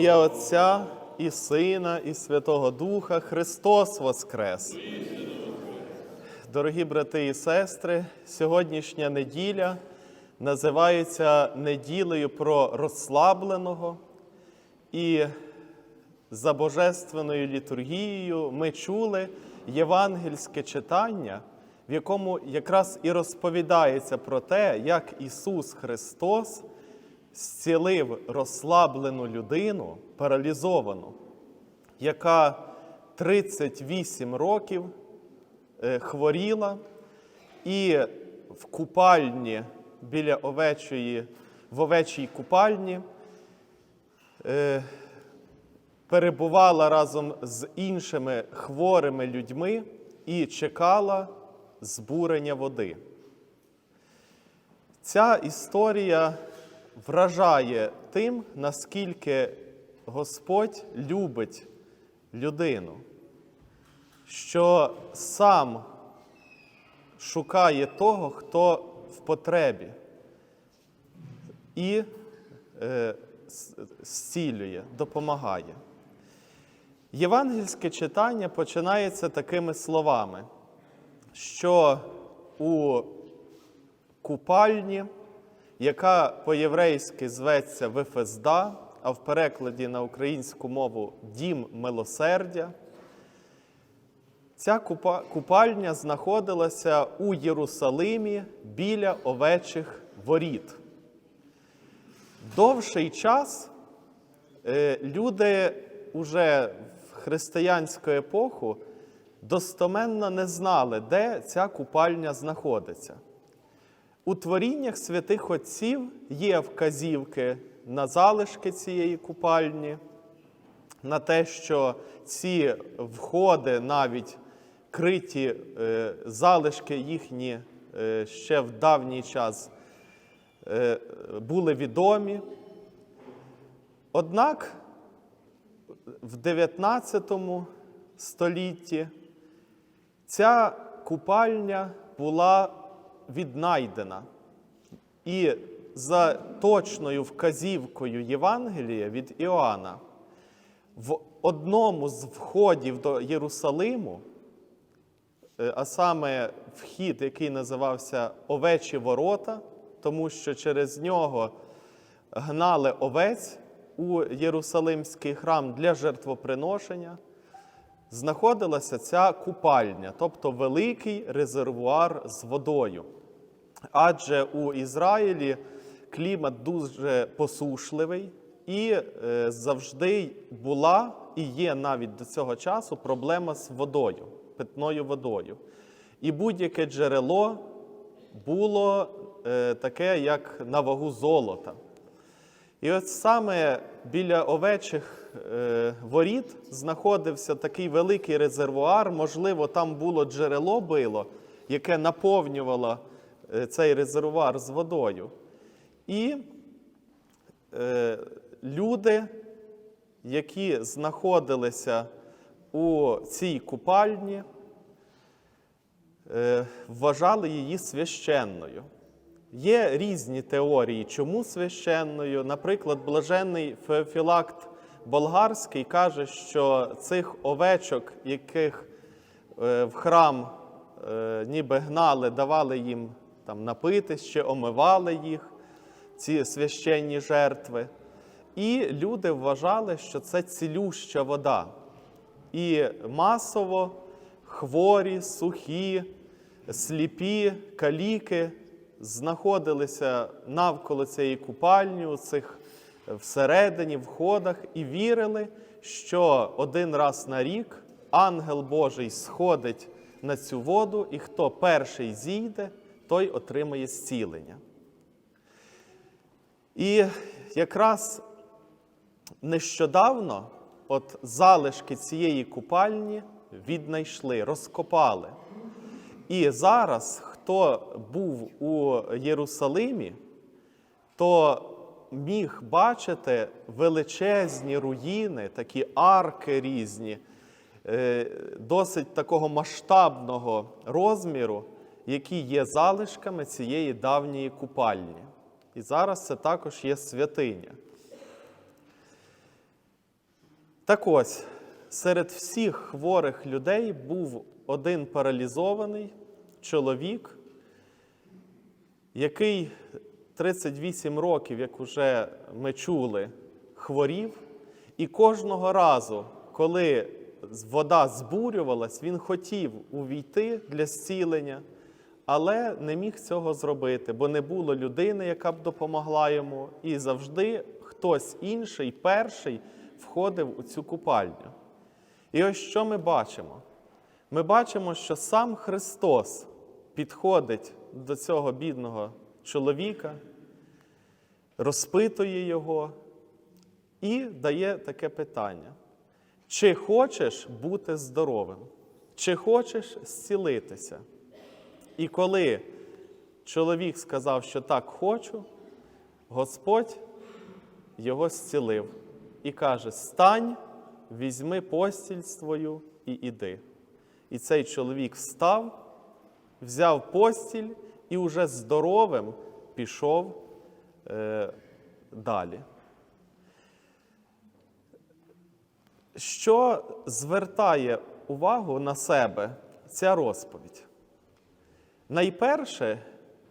Ім'я Отця і Сина, і Святого Духа Христос Воскрес. Дорогі брати і сестри, сьогоднішня неділя називається неділею про розслабленого. І за божественною літургією ми чули євангельське читання, в якому якраз і розповідається про те, як Ісус Христос зцілив розслаблену людину, паралізовану, яка 38 років е, хворіла і в купальні біля овечої, в овечій купальні е, перебувала разом з іншими хворими людьми і чекала збурення води. Ця історія вражає тим, наскільки Господь любить людину, що сам шукає того, хто в потребі, і е, зцілює, допомагає. Євангельське читання починається такими словами, що у купальні, яка по-єврейськи зветься Вифезда, а в перекладі на українську мову Дім милосердя, ця купальня знаходилася у Єрусалимі біля овечих воріт. Довший час е, люди уже в християнську епоху достоменно не знали, де ця купальня знаходиться. У творіннях святих отців є вказівки на залишки цієї купальні, на те, що ці входи, навіть криті е, залишки їхні е, ще в давній час е, були відомі. Однак в 19 столітті ця купальня була віднайдена. І за точною вказівкою Євангелія від Іоанна, в одному з входів до Єрусалиму, е, а саме вхід, який називався Овечі ворота, тому що через нього гнали овець у Єрусалимський храм для жертвоприношення, знаходилася ця купальня, тобто великий резервуар з водою. Адже у Ізраїлі клімат дуже посушливий, і е, завжди була і є навіть до цього часу проблема з водою, питною водою. І будь-яке джерело було е, таке, як на вагу золота. І от саме біля овечих е, воріт знаходився такий великий резервуар, можливо, там було джерело било, яке наповнювало цей резервуар з водою. І е, люди, які знаходилися у цій купальні, е, вважали її священною. Є різні теорії, чому священною. Наприклад, блаженний Феофілакт Болгарський каже, що цих овечок, яких е, в храм е, ніби гнали, давали їм там напитись чи омивали їх, ці священні жертви. І люди вважали, що це цілюща вода. І масово хворі, сухі, сліпі, каліки знаходилися навколо цієї купальні, у цих всередині, входах, і вірили, що один раз на рік ангел Божий сходить на цю воду, і хто перший зійде, той отримає зцілення. І якраз нещодавно от залишки цієї купальні віднайшли, розкопали. І зараз, хто був у Єрусалимі, то міг бачити величезні руїни, такі арки різні, е, досить такого масштабного розміру, які є залишками цієї давньої купальні. І зараз це також є святиня. Так ось, серед всіх хворих людей був один паралізований чоловік, який 38 років, як вже ми чули, хворів, і кожного разу, коли вода збурювалась, він хотів увійти для зцілення, але не міг цього зробити, бо не було людини, яка б допомогла йому, і завжди хтось інший, перший, входив у цю купальню. І ось що ми бачимо? Ми бачимо, що сам Христос підходить до цього бідного чоловіка, розпитує його і дає таке питання: чи хочеш бути здоровим? Чи хочеш зцілитися? І коли чоловік сказав, що так хочу, Господь його зцілив і каже: Стань, візьми постіль свою і іди. І цей чоловік встав, взяв постіль і уже здоровим пішов е, далі. Що звертає увагу на себе ця розповідь? Найперше,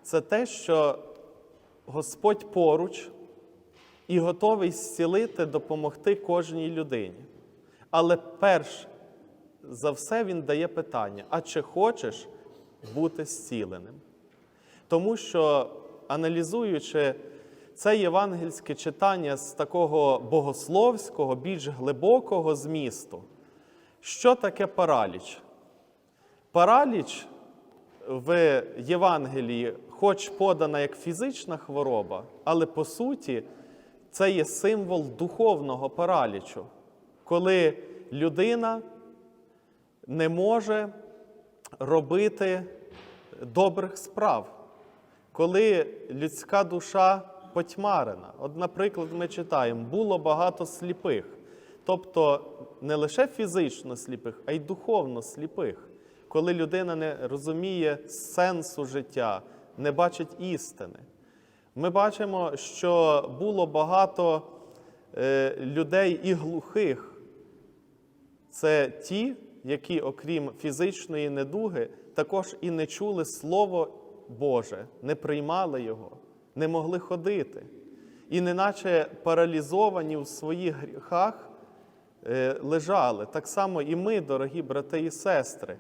це те, що Господь поруч і готовий зцілити, допомогти кожній людині. Але перш за все Він дає питання: а чи хочеш бути зціленим? Тому що, аналізуючи це євангельське читання з такого богословського, більш глибокого змісту, що таке параліч? Параліч в Євангелії, хоч подана як фізична хвороба, але по суті це є символ духовного паралічу, коли людина не може робити добрих справ, коли людська душа потьмарена. От, наприклад, ми читаємо, було багато сліпих, тобто не лише фізично сліпих, а й духовно сліпих, коли людина не розуміє сенсу життя, не бачить істини. Ми бачимо, що було багато е, людей і глухих. Це ті, які, окрім фізичної недуги, також і не чули Слово Боже, не приймали Його, не могли ходити. І неначе паралізовані у своїх гріхах е, лежали. Так само і ми, дорогі брати і сестри.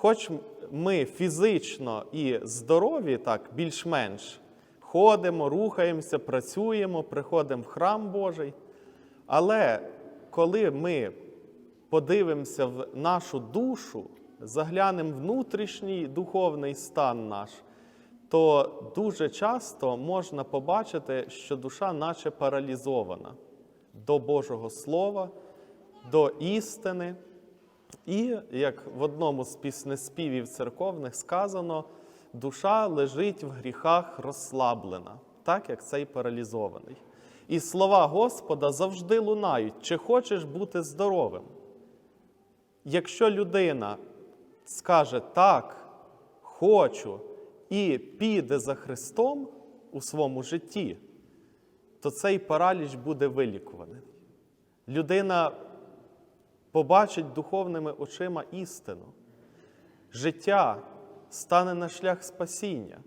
Хоч ми фізично і здорові, так більш-менш, ходимо, рухаємося, працюємо, приходимо в храм Божий. Але коли ми подивимося в нашу душу, заглянемо внутрішній духовний стан наш, то дуже часто можна побачити, що душа наче паралізована до Божого Слова, до істини. І, як в одному з піснеспівів церковних сказано, душа лежить в гріхах розслаблена, так як цей паралізований. І слова Господа завжди лунають, чи хочеш бути здоровим. Якщо людина скаже так, хочу і піде за Христом у своєму житті, то цей параліч буде вилікуваний. Людина побачить духовними очима істину. Життя стане на шлях спасіння.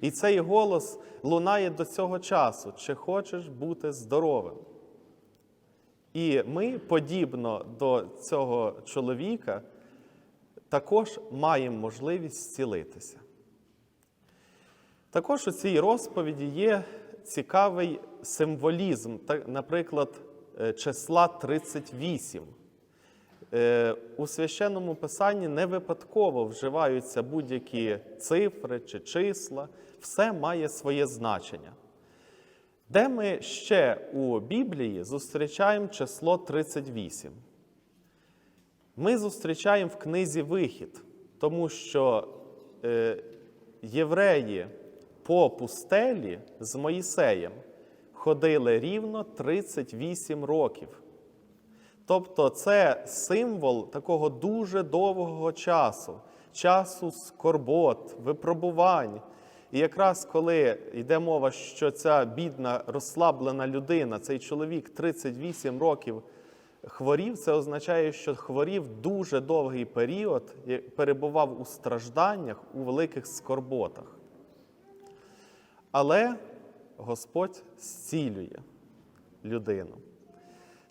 І цей голос лунає до цього часу, чи хочеш бути здоровим. І ми, подібно до цього чоловіка, також маємо можливість зцілитися. Також у цій розповіді є цікавий символізм, наприклад, е, числа 38. Е, у священному писанні не випадково вживаються будь-які цифри чи числа, все має своє значення. Де ми ще у Біблії зустрічаємо число 38? Ми зустрічаємо в книзі Вихід, тому що е, євреї по пустелі з Моїсеєм ходили рівно 38 років. Тобто це символ такого дуже довгого часу, часу скорбот, випробувань. І якраз коли йде мова, що ця бідна розслаблена людина, цей чоловік 38 років хворів, це означає, що хворів дуже довгий період, перебував у стражданнях, у великих скорботах. Але Господь зцілює людину.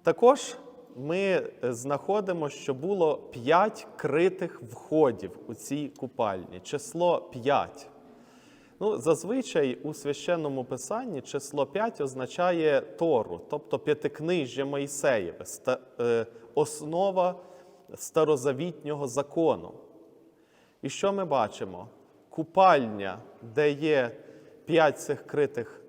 Також ми е, знаходимо, що було п'ять критих входів у цій купальні. Число п'ять. Ну, зазвичай у священному писанні число 5 означає Тору, тобто п'ятикнижжя Мойсеєве, е, основа старозавітнього закону. І що ми бачимо? Купальня, де є п'ять цих критих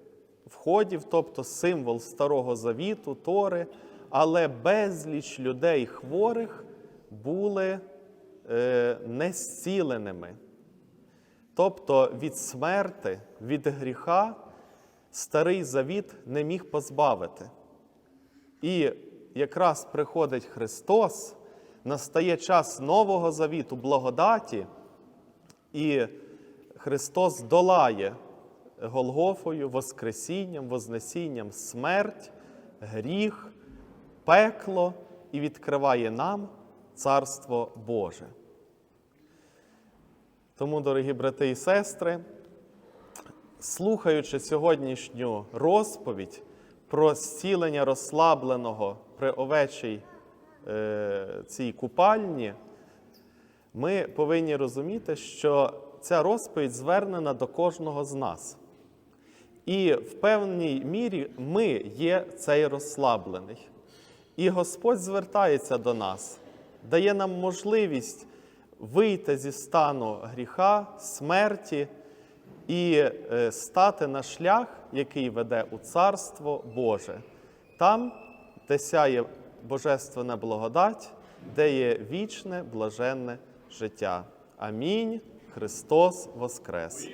входів, тобто символ Старого Завіту, Тори, але безліч людей хворих були е, незціленими. Тобто від смерти, від гріха старий завіт не міг позбавити. І якраз приходить Христос, настає час Нового завіту, благодаті, і Христос долає Голгофою, Воскресінням, Вознесінням смерть, гріх, пекло і відкриває нам Царство Боже. Тому, дорогі брати і сестри, слухаючи сьогоднішню розповідь про зцілення розслабленого при овечій е, цій купальні, ми повинні розуміти, що ця розповідь звернена до кожного з нас. І в певній мірі ми є цей розслаблений. І Господь звертається до нас, дає нам можливість вийти зі стану гріха, смерті і е, стати на шлях, який веде у Царство Боже, там, де сяє Божественна благодать, де є вічне, блаженне життя. Амінь. Христос Воскрес!